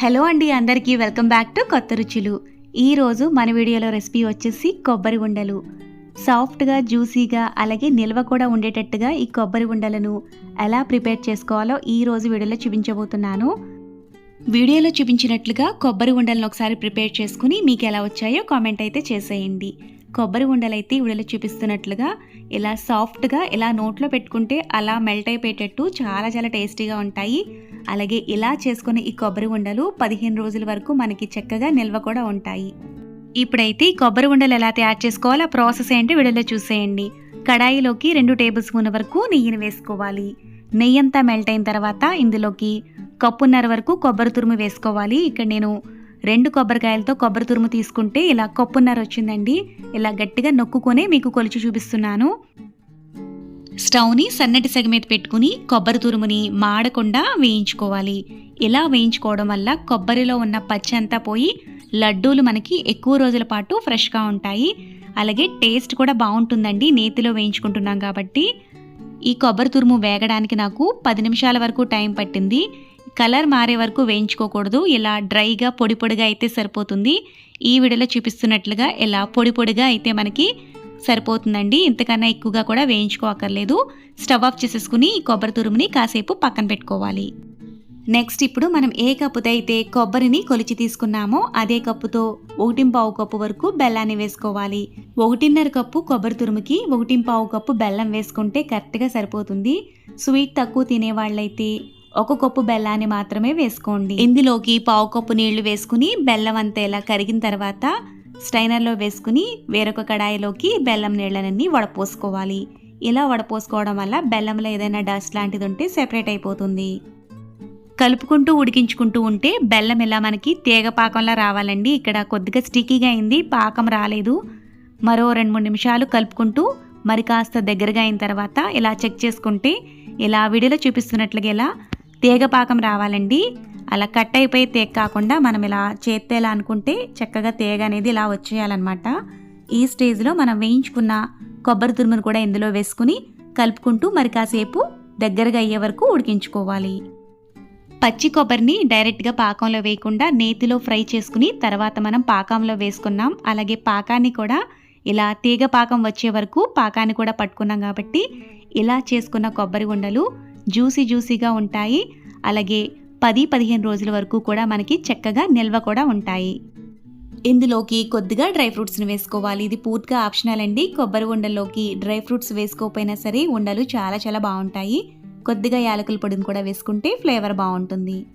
Hello అండి అందరికీ welcome back to కొత్త రుచులు. ఈరోజు మన వీడియోలో రెసిపీ వచ్చేసి కొబ్బరి ఉండలు. సాఫ్ట్గా జ్యూసీగా అలాగే నిల్వ కూడా ఉండేటట్టుగా ఈ కొబ్బరి ఉండలను ఎలా ప్రిపేర్ చేసుకోవాలో ఈ రోజు వీడియోలో చూపించబోతున్నాను. వీడియోలో చూపించినట్లుగా కొబ్బరి ఉండలను ఒకసారి ప్రిపేర్ చేసుకుని మీకు ఎలా వచ్చాయో కామెంట్ అయితే చేసేయండి. కొబ్బరి ఉండలైతే అయితే వీడియోలో చూపిస్తున్నట్లుగా ఇలా సాఫ్ట్గా ఇలా నోట్లో పెట్టుకుంటే అలా మెల్ట్ అయిపోయేటట్టు చాలా చాలా టేస్టీగా ఉంటాయి. అలాగే ఇలా చేసుకునే ఈ కొబ్బరి ఉండలు పదిహేను రోజుల వరకు మనకి చక్కగా నిల్వ కూడా ఉంటాయి. ఇప్పుడైతే ఈ కొబ్బరి ఉండలు ఎలా తయారు చేసుకోవాలో ఆ ప్రాసెస్ ఏంటో వీడియోలో చూసేయండి. కడాయిలోకి రెండు టేబుల్ స్పూన్ వరకు నెయ్యిని వేసుకోవాలి. నెయ్యి అంతా మెల్ట్ అయిన తర్వాత ఇందులోకి కప్పున్నర వరకు కొబ్బరి తురుము వేసుకోవాలి. ఇక్కడ నేను రెండు కొబ్బరికాయలతో కొబ్బరి తురుము తీసుకుంటే ఇలా కప్పున్నర వచ్చిందండి. ఇలా గట్టిగా నొక్కుకొని మీకు కొలిచి చూపిస్తున్నాను. స్టవ్ని సన్నటి సెగ మీద పెట్టుకుని కొబ్బరి తురుముని మాడకుండా వేయించుకోవాలి. ఇలా వేయించుకోవడం వల్ల కొబ్బరిలో ఉన్న పచ్చి అంతా పోయి లడ్డూలు మనకి ఎక్కువ రోజుల పాటు ఫ్రెష్గా ఉంటాయి. అలాగే టేస్ట్ కూడా బాగుంటుందండి. నేతిలో వేయించుకుంటున్నాం కాబట్టి. ఈ కొబ్బరి తురుము వేగడానికి నాకు పది నిమిషాల వరకు టైం పట్టింది. కలర్ మారే వరకు వేయించుకోకూడదు. ఇలా డ్రైగా పొడి పొడిగా అయితే సరిపోతుంది. ఈ వీడియోలో చూపిస్తున్నట్లుగా ఇలా పొడి పొడిగా అయితే మనకి సరిపోతుందండి. ఇంతకన్నా ఎక్కువగా కూడా వేయించుకోకర్లేదు స్టవ్ ఆఫ్ చేసేసుకుని ఈ కొబ్బరి తురుముని కాసేపు పక్కన పెట్టుకోవాలి. నెక్స్ట్ ఇప్పుడు మనం ఏ కప్పుతో అయితే కొబ్బరిని కొలిచి తీసుకున్నామో అదే కప్పుతో ఒకటింపావు కప్పు వరకు బెల్లాన్ని వేసుకోవాలి. ఒకటిన్నర కప్పు కొబ్బరి తురుముకి ఒకటింపావు కప్పు బెల్లం వేసుకుంటే కరెక్ట్గా సరిపోతుంది. స్వీట్ తక్కువ తినే వాళ్ళైతే ఒక కప్పు బెల్లాన్ని మాత్రమే వేసుకోండి. ఇందులోకి పావు కప్పు నీళ్ళు వేసుకుని బెల్లం అంతా ఇలా కరిగిన తర్వాత స్టైనర్లో వేసుకుని వేరొక కడాయిలోకి బెల్లం నీళ్ళనన్నీ వడపోసుకోవాలి. ఇలా వడపోసుకోవడం వల్ల బెల్లంలో ఏదైనా డస్ట్ లాంటిది ఉంటే సెపరేట్ అయిపోతుంది. కలుపుకుంటూ ఉడికించుకుంటూ ఉంటే బెల్లం ఇలా మనకి తీగ పాకంలా రావాలండి. ఇక్కడ కొద్దిగా స్టిక్కీగా అయింది పాకం రాలేదు. మరో రెండు మూడు నిమిషాలు కలుపుకుంటూ మరి కాస్త దగ్గరగా అయిన తర్వాత ఇలా చెక్ చేసుకుంటే ఇలా వీడియోలో చూపిస్తున్నట్లుగా ఇలా తీగ పాకం రావాలండి. అలా కట్ అయిపోయి తేగ కాకుండా మనం ఇలా చేత్తేలా అనుకుంటే చక్కగా తేగ అనేది ఇలా వచ్చేయాలన్నమాట. ఈ స్టేజ్లో మనం వేయించుకున్న కొబ్బరి తురుమును కూడా ఇందులో వేసుకుని కలుపుకుంటూ మరి కాసేపు దగ్గరగా అయ్యే వరకు ఉడికించుకోవాలి. పచ్చి కొబ్బరిని డైరెక్ట్గా పాకంలో వేయకుండా నేతిలో ఫ్రై చేసుకుని తర్వాత మనం పాకంలో వేసుకున్నాం. అలాగే పాకాన్ని కూడా ఇలా తీగ పాకం వచ్చే వరకు పాకాన్ని కూడా పట్టుకున్నాం కాబట్టి ఇలా చేసుకున్న కొబ్బరి ఉండలు జ్యూసీ జ్యూసీగా ఉంటాయి. అలాగే పది పదిహేను రోజుల వరకు కూడా మనకి చక్కగా నిల్వ కూడా ఉంటాయి. ఇందులోకి కొద్దిగా డ్రై ఫ్రూట్స్ని వేసుకోవాలి. ఇది పూర్తిగా ఆప్షనల్ అండి. కొబ్బరి ఉండల్లోకి డ్రై ఫ్రూట్స్ వేసుకోకపోయినా సరే ఉండలు చాలా చాలా బాగుంటాయి. కొద్దిగా యాలకుల పొడిని కూడా వేసుకుంటే ఫ్లేవర్ బాగుంటుంది.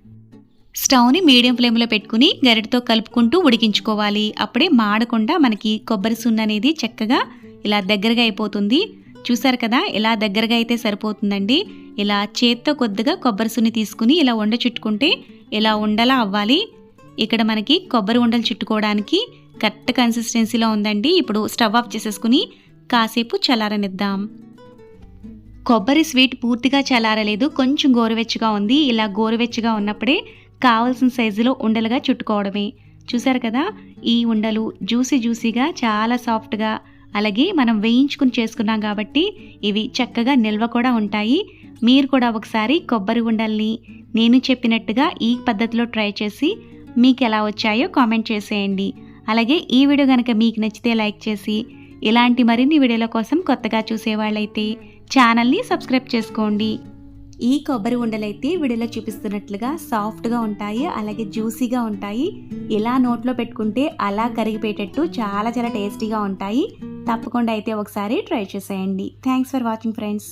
స్టవ్ని మీడియం ఫ్లేమ్లో పెట్టుకుని గరిటతో కలుపుకుంటూ ఉడికించుకోవాలి. అప్పుడే మాడకుండా మనకి కొబ్బరి సున్న అనేది చక్కగా ఇలా దగ్గరగా అయిపోతుంది. చూసారు కదా ఇలా దగ్గరగా అయితే సరిపోతుందండి. ఇలా చేత్తో కొద్దిగా కొబ్బరి సున్ని తీసుకుని ఇలా ఉండ చుట్టుకుంటే ఇలా ఉండలా అవ్వాలి. ఇక్కడ మనకి కొబ్బరి ఉండలు చుట్టుకోవడానికి కరెక్ట్ కన్సిస్టెన్సీలో ఉందండి. ఇప్పుడు స్టవ్ ఆఫ్ చేసేసుకుని కాసేపు చల్లారనిద్దాం. కొబ్బరి స్వీట్ పూర్తిగా చల్లారలేదు. కొంచెం గోరువెచ్చగా ఉంది. ఇలా గోరువెచ్చగా ఉన్నప్పుడే కావాల్సిన సైజులో ఉండలుగా చుట్టుకోవడమే. చూసారు కదా ఈ ఉండలు జ్యూసీ జ్యూసీగా చాలా సాఫ్ట్గా అలాగే మనం వేయించుకుని చేసుకున్నాం కాబట్టి ఇవి చక్కగా నిల్వ కూడా ఉంటాయి. మీరు కూడా ఒకసారి కొబ్బరి ఉండల్ని నేను చెప్పినట్టుగా ఈ పద్ధతిలో ట్రై చేసి మీకు ఎలా వచ్చాయో కామెంట్ చేసేయండి. అలాగే ఈ వీడియో కనుక మీకు నచ్చితే లైక్ చేసి ఇలాంటి మరిన్ని వీడియోల కోసం కొత్తగా చూసేవాళ్ళైతే ఛానల్ని సబ్స్క్రైబ్ చేసుకోండి. ఈ కొబ్బరి ఉండలైతే వీడియోలో చూపిస్తున్నట్లుగా సాఫ్ట్గా ఉంటాయి అలాగే జ్యూసీగా ఉంటాయి. ఇలా నోట్లో పెట్టుకుంటే అలా కరిగిపోయేటట్టు చాలా చాలా టేస్టీగా ఉంటాయి. తప్పకుండా అయితే ఒకసారి ట్రై చేసేయండి. Thanks for watching friends